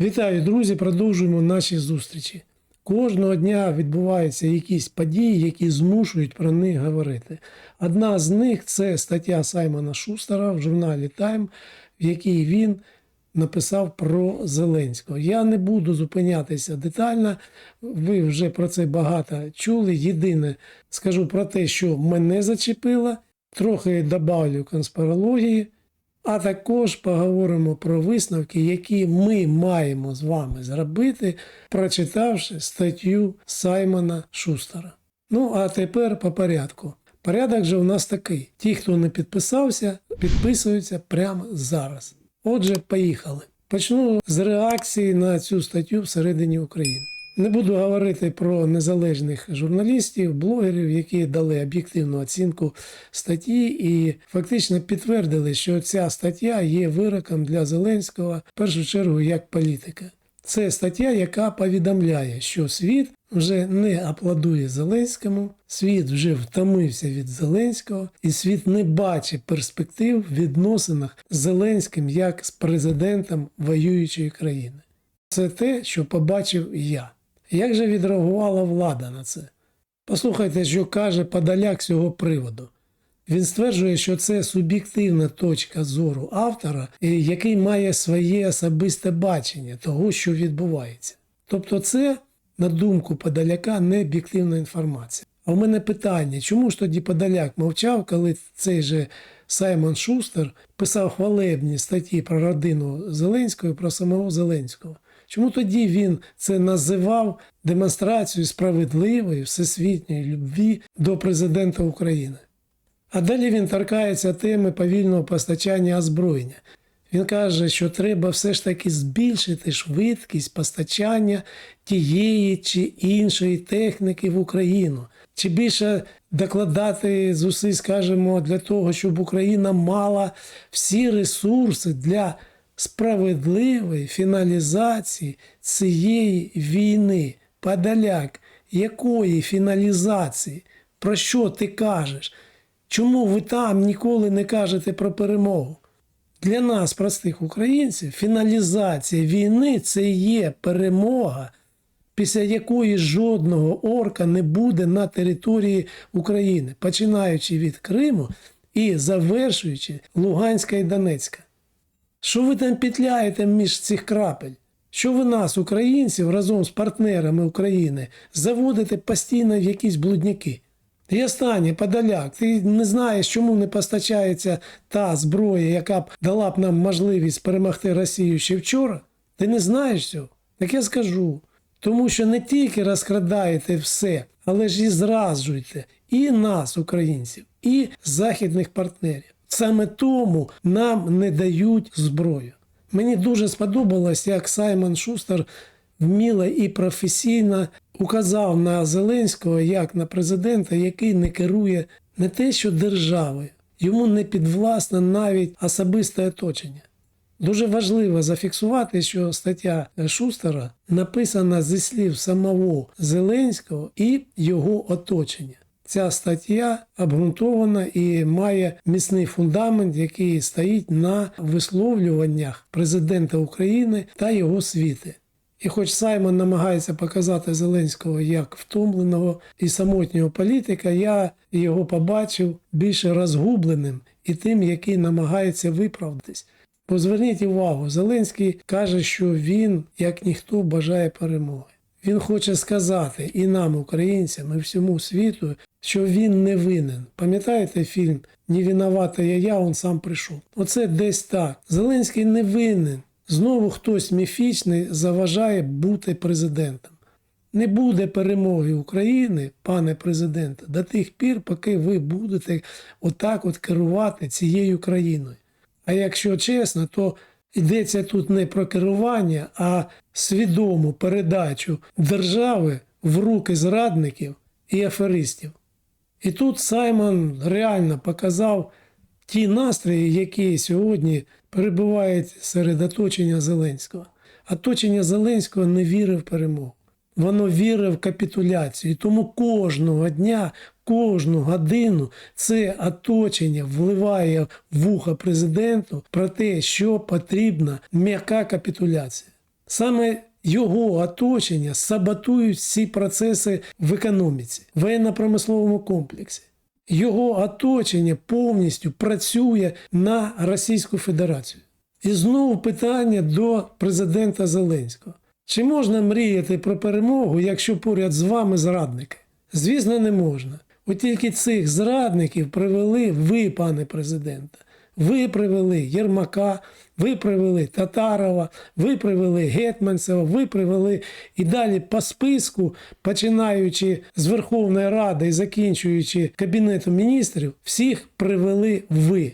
Вітаю, друзі! Продовжуємо наші зустрічі. Кожного дня відбуваються якісь події, які змушують про них говорити. Одна з них це стаття Саймона Шустера в журналі Time, в якій він написав про Зеленського. Я не буду зупинятися детально, ви вже про це багато чули. Єдине скажу про те, що мене зачепило, трохи добавлю конспірології. А також поговоримо про висновки, які ми маємо з вами зробити, прочитавши статтю Саймона Шустера. Ну а тепер по порядку. Порядок же у нас такий: ті, хто не підписався, підписуються прямо зараз. Отже, поїхали. Почну з реакції на цю статтю всередині України. Не буду говорити про незалежних журналістів, блогерів, які дали об'єктивну оцінку статті і фактично підтвердили, що ця стаття є вироком для Зеленського в першу чергу як політика. Це стаття, яка повідомляє, що світ вже не аплодує Зеленському, світ вже втомився від Зеленського, і світ не бачить перспектив в відносинах з Зеленським як з президентом воюючої країни. Це те, що побачив я. Як же відреагувала влада на це? Послухайте, що каже Подоляк з цього приводу. Він стверджує, що це суб'єктивна точка зору автора, е, який має своє особисте бачення того, що відбувається. Тобто, це, на думку Подоляка, не об'єктивна інформація. А в мене питання, чому ж тоді Подоляк мовчав, коли цей же Саймон Шустер писав хвалебні статті про родину Зеленського і про самого Зеленського? Чому тоді він це називав демонстрацією справедливої всесвітньої любві до президента України? А далі він торкається теми повільного постачання озброєння. Він каже, що треба все ж таки збільшити швидкість постачання тієї чи іншої техніки в Україну, чи більше докладати зусиль, скажімо, для того, щоб Україна мала всі ресурси для справедливої фіналізації цієї війни. Подоляк, якої фіналізації? Про що ти кажеш? Чому ви там ніколи не кажете про перемогу? Для нас, простих українців, фіналізація війни це є перемога, після якої жодного орка не буде на території України, починаючи від Криму і завершуючи Луганська і Донецька. Що ви там петляєте між цих крапель? Що ви нас, українців, разом з партнерами України, заводите постійно в якісь блудняки? І останнє, Подоляк, ти не знаєш, чому не постачається та зброя, яка б дала б нам можливість перемогти Росію ще вчора? Ти не знаєш цього? Так я скажу. Тому що не тільки розкрадаєте все, але ж і зраджуєте і нас, українців, і західних партнерів. Саме тому нам не дають зброю. Мені дуже сподобалось, як Саймон Шустер вміло і професійно указав на Зеленського як на президента, який не керує не те, що державою, йому не підвласне навіть особисте оточення. Дуже важливо зафіксувати, що стаття Шустера написана зі слів самого Зеленського і його оточення. Ця стаття обґрунтована і має міцний фундамент, який стоїть на висловлюваннях президента України та його світи. І хоч Саймон намагається показати Зеленського як втомленого і самотнього політика, я його побачив більше розгубленим і тим, який намагається виправдатись. Бо зверніть увагу, Зеленський каже, що він, як ніхто, бажає перемоги. Він хоче сказати і нам, українцям, і всьому світу, що він не винен. Пам'ятаєте фільм «Не виновата я, я, он сам прийшов. Оце десь так. Зеленський не винен. Знову хтось міфічний заважає бути президентом. Не буде перемоги України, пане президенте, до тих пір, поки ви будете отак от керувати цією країною. А якщо чесно, то йдеться тут не про керування, а свідому передачу держави в руки зрадників і аферистів. І тут Саймон реально показав ті настрої, які сьогодні перебувають серед оточення Зеленського. Оточення Зеленського не вірив в перемогу. Воно вірить в капітуляцію. Тому кожного дня, кожну годину це оточення вливає в вуха президенту про те, що потрібна м'яка капітуляція. Саме його оточення саботують всі процеси в економіці, воєнно-промисловому комплексі. Його оточення повністю працює на Російську Федерацію. І знову питання до президента Зеленського: чи можна мріяти про перемогу, якщо поряд з вами зрадники? Звісно, не можна. От тільки цих зрадників привели ви, пане президенте. Ви привели Єрмака, ви привели Татарова, ви привели Гетманцева, ви привели і далі по списку, починаючи з Верховної Ради і закінчуючи Кабінетом міністрів, всіх привели ви.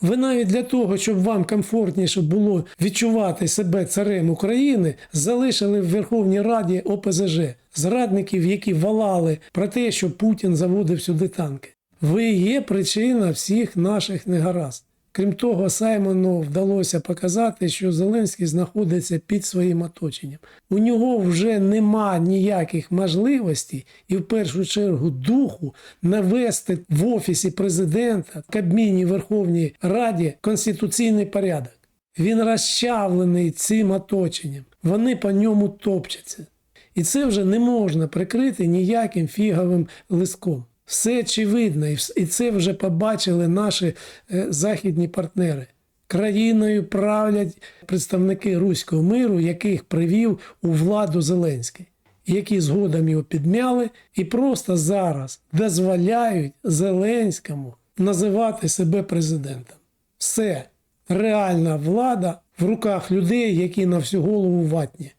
Ви навіть для того, щоб вам комфортніше було відчувати себе царем України, залишили в Верховній Раді ОПЗЖ зрадників, які валали про те, що Путін заводив сюди танки. Ви є причина всіх наших негаразд. Крім того, Саймону вдалося показати, що Зеленський знаходиться під своїм оточенням. У нього вже нема ніяких можливостей і в першу чергу духу навести в офісі президента, Кабміні Верховній Раді конституційний порядок. Він розчавлений цим оточенням. Вони по ньому топчаться. І це вже не можна прикрити ніяким фіговим листком. Все очевидно, і це вже побачили наші е, західні партнери. Країною правлять представники руського миру, яких привів у владу Зеленський, які згодом його підмяли і просто зараз дозволяють Зеленському називати себе президентом. Все, реальна влада в руках людей, які на всю голову ватні.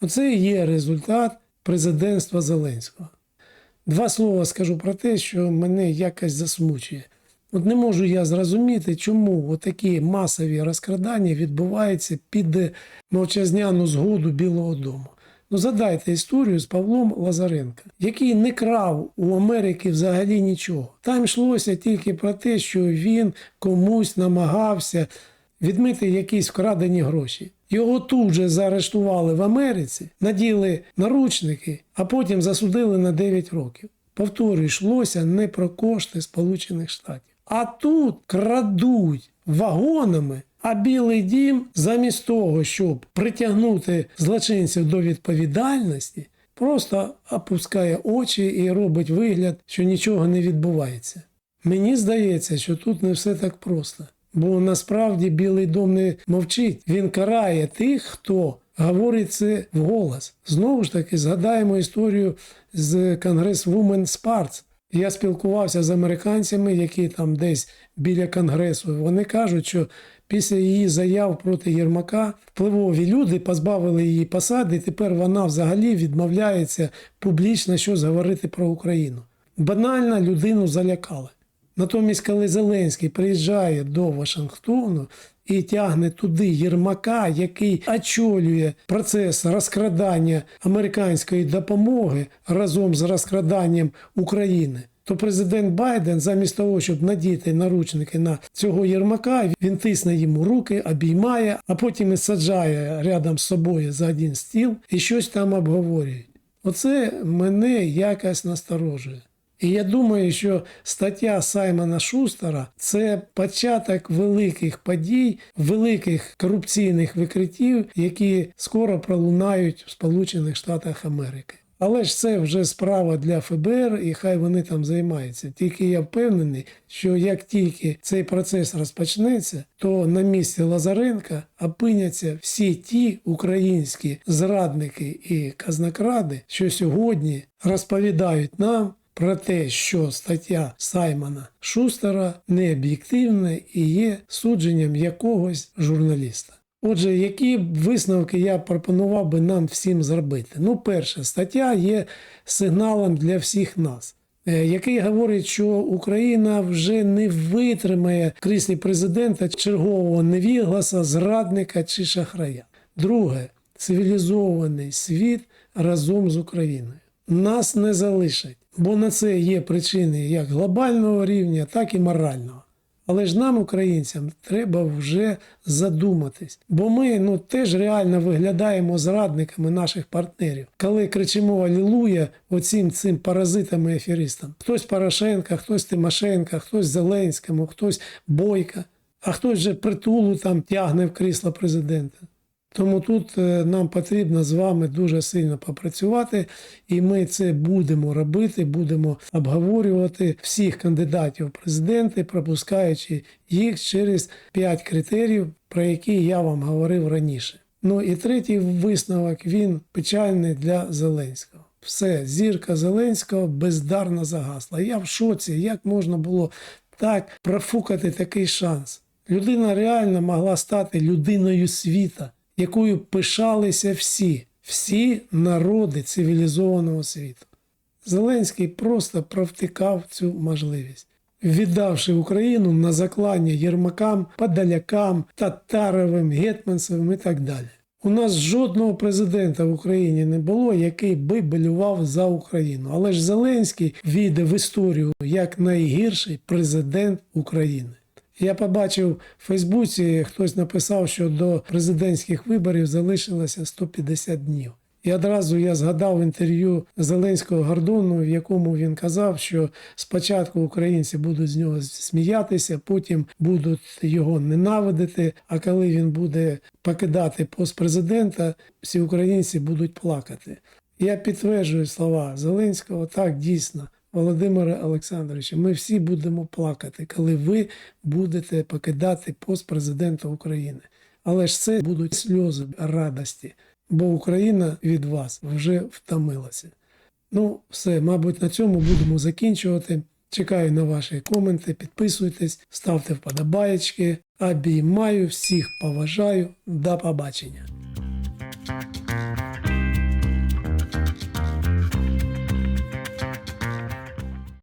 Оце і є результат президентства Зеленського. Два слова скажу про те, що мене якось засмучує. От не можу я зрозуміти, чому такі масові розкрадання відбуваються під мовчазняну згоду Білого Дому. Ну, задайте історію з Павлом Лазаренко, який не крав у Америки взагалі нічого. Там йшлося тільки про те, що він комусь намагався відмити якісь вкрадені гроші. Його тут же заарештували в Америці, наділи наручники, а потім засудили на 9 років. Повторюю, йшлося не про кошти Сполучених Штатів. А тут крадуть вагонами, а Білий дім, замість того, щоб притягнути злочинців до відповідальності, просто опускає очі і робить вигляд, що нічого не відбувається. Мені здається, що тут не все так просто. Бо насправді Білий дом не мовчить. Він карає тих, хто говорить це вголос. Знову ж таки, згадаємо історію з Конгрес Women Sparks. Я спілкувався з американцями, які там десь біля конгресу. Вони кажуть, що після її заяв проти Єрмака впливові люди позбавили її посади, і тепер вона взагалі відмовляється публічно щось говорити про Україну. Банально людину залякали. Натомість, коли Зеленський приїжджає до Вашингтону і тягне туди Єрмака, який очолює процес розкрадання американської допомоги разом з розкраданням України, то президент Байден, замість того, щоб надіти наручники на цього Єрмака, він тисне йому руки, обіймає, а потім і саджає рядом з собою за один стіл і щось там обговорюють. Оце мене якось насторожує. І я думаю, що стаття Саймона Шустера це початок великих подій, великих корупційних викриттів, які скоро пролунають в Сполучених Штатах Америки. Але ж це вже справа для ФБР, і хай вони там займаються. Тільки я впевнений, що як тільки цей процес розпочнеться, то на місці Лазаренка опиняться всі ті українські зрадники і казнокради, що сьогодні розповідають нам про те, що стаття Саймона Шустера не об'єктивна і є судженням якогось журналіста. Отже, які висновки я пропонував би нам всім зробити? Ну, перше, стаття є сигналом для всіх нас, е, який говорить, що Україна вже не витримає кріслі президента чергового невігласа, зрадника чи шахрая. Друге, цивілізований світ разом з Україною. Нас не залишать, бо на це є причини як глобального рівня, так і морального. Але ж нам, українцям, треба вже задуматись, бо ми ну теж реально виглядаємо зрадниками наших партнерів, коли кричимо Алілуя оцім цим паразитам і аферістам. Хтось Порошенка, хтось Тимошенка, хтось Зеленському, хтось Бойка, а хтось же притулу там тягне в крісло президента. Тому тут е, нам потрібно з вами дуже сильно попрацювати, і ми це будемо робити, будемо обговорювати всіх кандидатів в президенти, пропускаючи їх через 5 критеріїв, про які я вам говорив раніше. Ну і третій висновок він печальний для Зеленського. Все, зірка Зеленського бездарно загасла. Я в шоці, як можна було так профукати такий шанс. Людина реально могла стати людиною світа, якою пишалися всі, всі народи цивілізованого світу. Зеленський просто провтикав цю можливість, віддавши Україну на заклання Єрмакам, Подолякам, Татаровим, Гетманцевим і так далі. У нас жодного президента в Україні не було, який би болював за Україну. Але ж Зеленський війде в історію як найгірший президент України. Я побачив в Фейсбуці, хтось написав, що до президентських виборів залишилося 150 днів. І одразу я згадав інтерв'ю Зеленського Гордону, в якому він казав, що спочатку українці будуть з нього сміятися, потім будуть його ненавидити. А коли він буде покидати пост президента, всі українці будуть плакати. Я підтверджую слова Зеленського, так дійсно. Володимире Олександровичу, ми всі будемо плакати, коли ви будете покидати пост президента України. Але ж це будуть сльози радості, бо Україна від вас вже втомилася. Ну, все, мабуть, на цьому будемо закінчувати. Чекаю на ваші коменти, підписуйтесь, ставте вподобаєчки. Обіймаю, всіх поважаю. До побачення.